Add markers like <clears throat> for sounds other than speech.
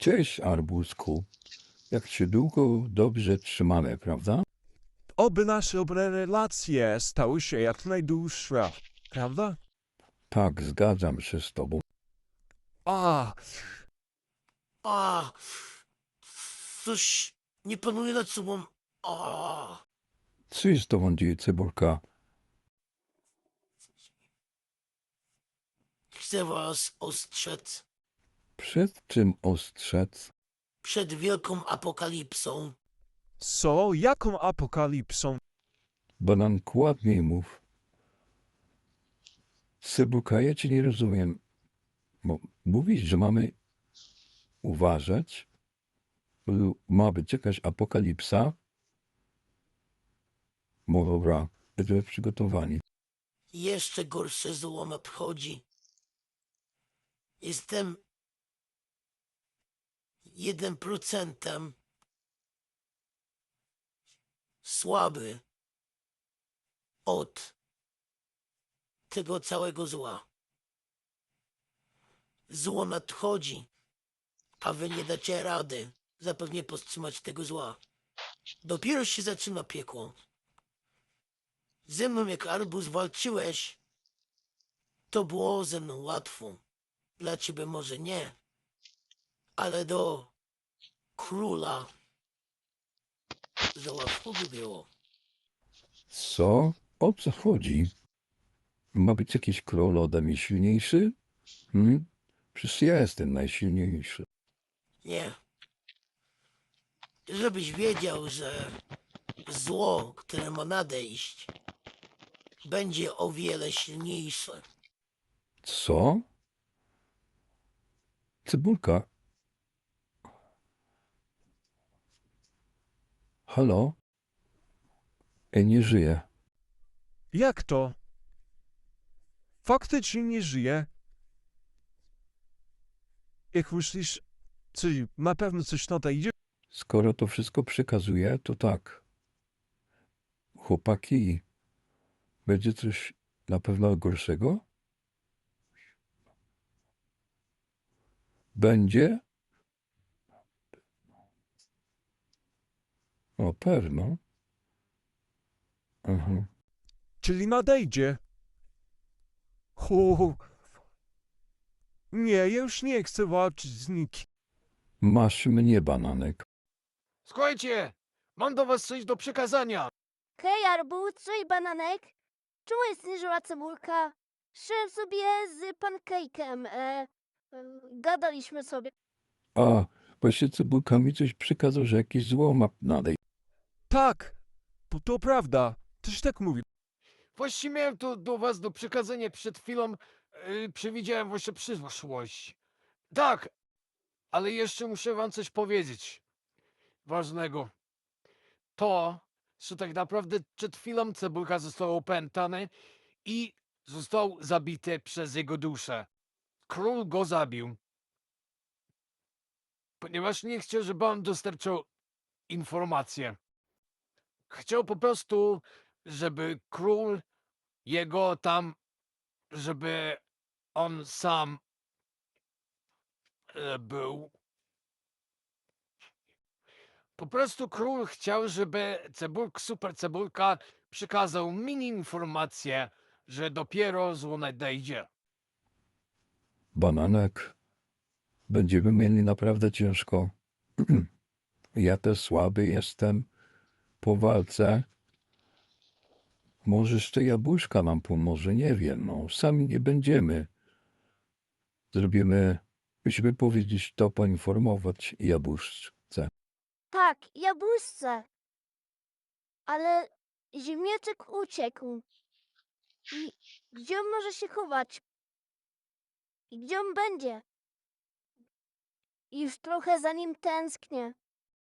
Cześć, Arbuzku. Jak się długo dobrze trzymamy, prawda? Oby nasze dobre relacje stały się jak najdłuższe, prawda? Tak, zgadzam się z tobą. A, A, coś nie panuje nad sobą. A, Co jest z tobą dzieje, Cebulka? chcę was ostrzec Przed czym ostrzec? przed wielką apokalipsą. co? Jaką apokalipsą? Banan, kładniej mów. Cebulka, ja cię nie rozumiem. Bo mówisz, że mamy uważać, bo ma być jakaś apokalipsa. No dobra, będziemy przygotowani. Jeszcze gorsze zło nadchodzi. Jestem jeden procentem słaby od tego całego zła. Zło nadchodzi, a wy nie dacie rady zapewnie powstrzymać tego zła. Dopiero się zaczyna piekło. Ze mną jak Arbus walczyłeś, to było ze mną łatwo. Dla ciebie może nie, ale do króla za łatwo by było. Co? O co chodzi? Ma być jakiś król ode mnie silniejszy? Hmm? Przecież ja jestem najsilniejszy. Nie. Żebyś wiedział, że zło, które ma nadejść, będzie o wiele silniejsze. Co? Cebulka? Halo? Ej, nie żyje. Jak to? Faktycznie nie żyje. Jak myślisz, co, na pewno coś nadejdzie? Skoro to wszystko przekazuje, to tak. Chłopaki, będzie coś na pewno gorszego? Będzie? O, pewno. Mhm. Czyli nadejdzie. Hu. Nie, ja już nie chcę walczyć z nikim. Masz mnie, bananek. Słuchajcie, mam do was coś do przekazania. Hej, arbuz, cześć, bananek. Czemu jest nieżyła cebulka? Szedłem sobie z pancake'em. E, gadaliśmy sobie. A, właśnie cebulka mi coś przekazał, że jakieś zło ma nadejść. Tak, bo to prawda. Też tak mówi. Właśnie miałem to do was do przekazania przed chwilą. Yy, przewidziałem właśnie przyszłość. Tak, ale jeszcze muszę wam coś powiedzieć. Ważnego. To, że tak naprawdę przed chwilą cebulka został opętany i został zabity przez jego duszę. Król go zabił. Ponieważ nie chciał, żeby on dostarczał informacje. Chciał po prostu, żeby król jego tam, żeby on sam e, był. Po prostu król chciał, żeby cebulk, super cebulka przekazał mini informację, że dopiero zło nadejdzie. Bananek, będziemy mieli naprawdę ciężko. <clears throat> ja też słaby jestem po walce. Może jeszcze jabłuszka nam pomoże, nie wiem, no, sami nie będziemy. Zrobimy, musimy powiedzieć to, poinformować jabłuszce. Tak, jabłuszce. Ale ziemniaczek uciekł. I gdzie on może się chować? I gdzie on będzie? Już trochę za nim tęsknię.